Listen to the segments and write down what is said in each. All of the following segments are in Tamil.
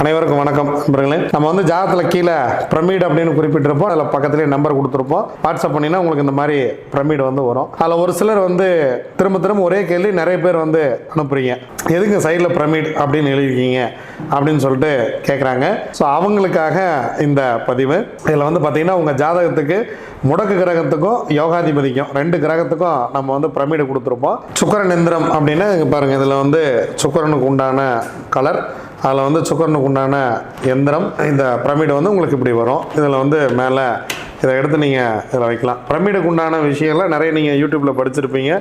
அனைவருக்கும் வணக்கம் நண்பர்களே. நம்ம வந்து ஜாதத்தில் கீழே பிரமிட் அப்படின்னு குறிப்பிட்டிருப்போம். அதில் பக்கத்துலேயே நம்பர் கொடுத்துருப்போம். வாட்ஸ்அப் பண்ணினா உங்களுக்கு இந்த மாதிரி பிரமிட் வந்து வரும். அதில் ஒரு சிலர் வந்து திரும்ப திரும்ப ஒரே கேள்வி நிறைய பேர் வந்து அனுப்புறீங்க. எதுக்கு சைடில் பிரமிட் அப்படின்னு எழுதிருக்கீங்க அப்படின்னு சொல்லிட்டு கேட்குறாங்க ஸோ அவங்களுக்காக இந்த பதிவு. இதில் வந்து பார்த்தீங்கன்னா உங்கள் ஜாதகத்துக்கு முடக்கு கிரகத்துக்கும் யோகாதிபதிக்கும் ரெண்டு கிரகத்துக்கும் நம்ம வந்து பிரமிடு கொடுத்துருப்போம். சுக்கரன் எந்திரம் அப்படின்னா பாருங்கள் இதில் வந்து சுக்கரனுக்கு உண்டான கலர் அதில் வந்து சுக்கரனுக்கு உண்டான எந்திரம் இந்த பிரமிடு வந்து உங்களுக்கு இப்படி வரும். இதில் வந்து மேலே இதை எடுத்து நீங்கள் இதில் வைக்கலாம். பிரமிடுக்கு உண்டான விஷயங்கள்லாம் நிறைய நீங்கள் யூடியூப்பில் படிச்சிருப்பீங்க.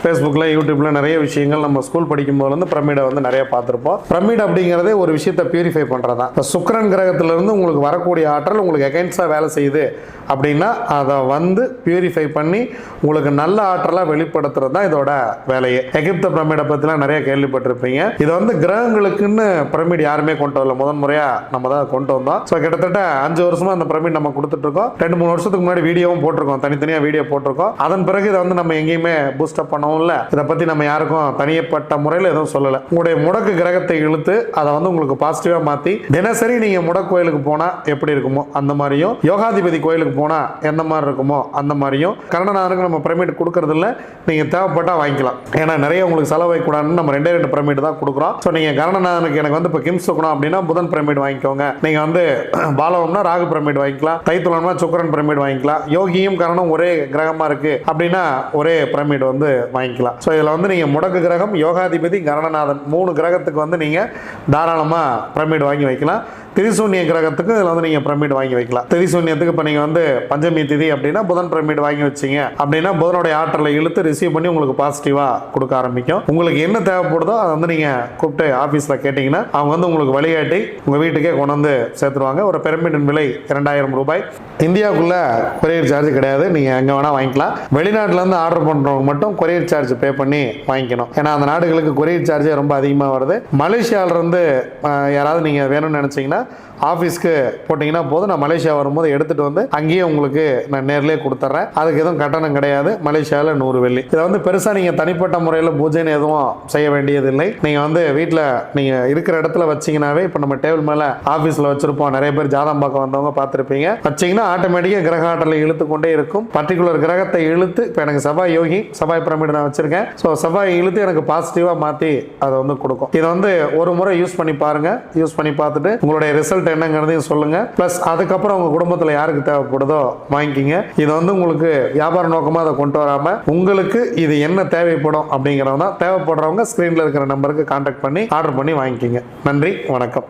ஃபேஸ்புக்கில் யூடியூப்பில் நிறைய விஷயங்கள் நம்ம ஸ்கூல் படிக்கும் போதுலேருந்து பிரமிடை வந்து நிறைய பார்த்துருப்போம். பிரமிட் அப்படிங்கிறதே ஒரு விஷயத்தை பியூரிஃபை பண்ணுறது தான் இப்போ சுக்கரன் கிரகத்திலிருந்து உங்களுக்கு வரக்கூடிய ஆற்றல் உங்களுக்கு எகைன்ஸ்டாக வேலை செய்யுது அப்படின்னா அதை வந்து பியூரிஃபை பண்ணி உங்களுக்கு நல்ல ஆற்றலாக வெளிப்படுத்துறது தான் இதோட வேலையே. எகிப்த பிரமிடை பற்றிலாம் நிறைய கேள்விப்பட்டிருப்பீங்க. இது வந்து கிரகங்களுக்குன்னு பிரமிட் யாருமே கொண்டு வரல. முதன் முறையாக நம்ம தான் கொண்டு வந்தோம். ஸோ கிட்டத்தட்ட அஞ்சு வருஷமாக அந்த பிரமிட் நம்ம கொடுத்துட்ருக்கோம் ரெண்டு மூணு வருஷத்துக்கு முன்னாடி வீடியோவும் போட்டிருக்கோம். தனித்தனியாக வீடியோ போட்டிருக்கோம். அதன் பிறகு இதை வந்து நம்ம எங்கேயுமே பூஸ்டப் பண்ணவும் இல்லை. இதை பற்றி நம்ம யாருக்கும் தனியப்பட்ட முறையில் எதுவும் சொல்லலை. உங்களுடைய முடக்கு கிரகத்தை இழுத்து அதை வந்து உங்களுக்கு பாசிட்டிவாக மாற்றி தினசரி நீங்கள் முடக்கு கோயிலுக்கு போனால் எப்படி இருக்குமோ அந்த மாதிரியும் யோகாதிபதி கோயிலுக்கு போனால் எந்த மாதிரி இருக்குமோ அந்த மாதிரியும் கரணநாதனுக்கு நம்ம பிரமிட் கொடுக்கறது இல்லை. நீங்கள் தேவைப்பட்டால் வாங்கிக்கலாம். ஏன்னா நிறைய உங்களுக்கு செலவு கூடாதுன்னு நம்ம ரெண்டே ரெண்டு பிரமிட் தான் கொடுக்குறோம். ஸோ நீங்கள் கரணநாதனுக்கு எனக்கு வந்து இப்போ கிம்ஸ் சுக்கணும் அப்படின்னா புதன் பிரமிட் வாங்கிக்கோங்க. நீங்கள் வந்து பாலவம்னா ராகு பிரமிட் வாங்கிக்கலாம். தைத்துலம்னா சுக்கரன் பிரமிட் வாங்கிக்கலாம். யோகியும் கரணம் ஒரே கிரகமாக இருக்குது அப்படின்னா ஒரே பிரமிட் வந்து வாங்கிக்கலாம். ஸோ இதில் வந்து நீங்கள் முடக்கு கிரகம் யோகாதிபதி கரணநாதன் மூணு கிரகத்துக்கு வந்து நீங்கள் தாராளமாக பிரமிட் வாங்கி வைக்கலாம். திரிசூன்ய கிரகத்துக்கு இதில் வந்து நீங்கள் பிரமிட் வாங்கி வைக்கலாம். திரிசூன்யத்துக்கு இப்போ நீங்கள் வந்து பஞ்சமி திதி அப்படின்னா புதன் பிரமிட் வாங்கி வச்சீங்க. அப்படின்னா புதனுடைய ஆற்றலை இழுத்து ரிசீவ் பண்ணி உங்களுக்கு பாசிட்டிவாக கொடுக்க ஆரம்பிக்கும். உங்களுக்கு என்ன தேவைப்படுதோ அதை வந்து நீங்கள் கூப்பிட்டு ஆஃபீஸில் கேட்டிங்கன்னா அவங்க வந்து உங்களுக்கு வழிகாட்டி உங்கள் வீட்டுக்கே கொண்டு வந்து சேர்த்துருவாங்க. ஒரு பிரமிடின் விலை இரண்டாயிரம் ரூபாய். இந்தியாவுக்குள்ள கொரியர் சார்ஜ் கிடையாது. நீங்கள் எங்கே வேணால் வாங்கிக்கலாம். வெளிநாட்டிலேருந்து ஆர்டர் பண்ணுறவங்க மட்டும் கொரியர் சார்ஜ் பே பண்ணி வாங்கிக்கணும். ஏன்னா அந்த நாடுகளுக்கு கொரியர் சார்ஜே ரொம்ப அதிகமாக வருது. மலேசியாவிலேருந்து யாராவது நீங்கள் வேணும்னு நினச்சிங்கன்னா ஆஃபீஸ்க்கு போட்டிங்கன்னா போதும். நான் மலேசியா வரும்போது எடுத்துகிட்டு வந்து அங்கேயே உங்களுக்கு நான் நேர்லேயே கொடுத்துட்றேன் அதுக்கு எதுவும் கட்டணம் கிடையாது. மலேசியாவில் நூறு வெள்ளி. இதை வந்து பெருசாக நீங்கள் தனிப்பட்ட முறையில் பூஜைன்னு எதுவும் செய்ய வேண்டியதில்லை. நீங்கள் வந்து வீட்டில் நீங்கள் இருக்கிற இடத்துல வச்சிங்கனாவே இப்போ நம்ம டேபிள் மேலே ஆஃபீஸில் வச்சுருப்போம். நிறைய பேர் ஜாதம் பார்க்க வந்தவங்க பார்த்துருப்பீங்க. வச்சிங்கன்னா ஆட்டோமேட்டிக்காக கிரக ஆற்றலை இழுத்து கொண்டே இருக்கும். பர்டிகுலர் கிரகத்தை இழுத்து இப்போ எனக்கு செவ்வாய் யோகி செவ்வாய் பிரமிடு நான் வச்சுருக்கேன். ஸோ செவ்வாய் இழுத்து எனக்கு பாசிட்டிவாக மாற்றி அதை வந்து கொடுக்கும். இதை வந்து ஒரு முறை யூஸ் பண்ணி பாருங்கள் யூஸ் பண்ணி பார்த்துட்டு உங்களுடைய ரிசல்ட் என்னங்கிறதையும் சொல்லுங்கள் ப்ளஸ் அதுக்கப்புறம் உங்கள் குடும்பத்தில் யாருக்கு தேவைப்படுதோ வாங்கிக்கிங்க. இது வந்து உங்களுக்கு வியாபார நோக்கமாக அதை கொண்டு வராமல் உங்களுக்கு இது என்ன தேவைப்படும் அப்படிங்கிறவங்க தேவைப்படுறவங்க ஸ்க்ரீனில் இருக்கிற நம்பருக்கு கான்டாக்ட் பண்ணி ஆர்டர் பண்ணி வாங்கிக்கிங்க. நன்றி வணக்கம்.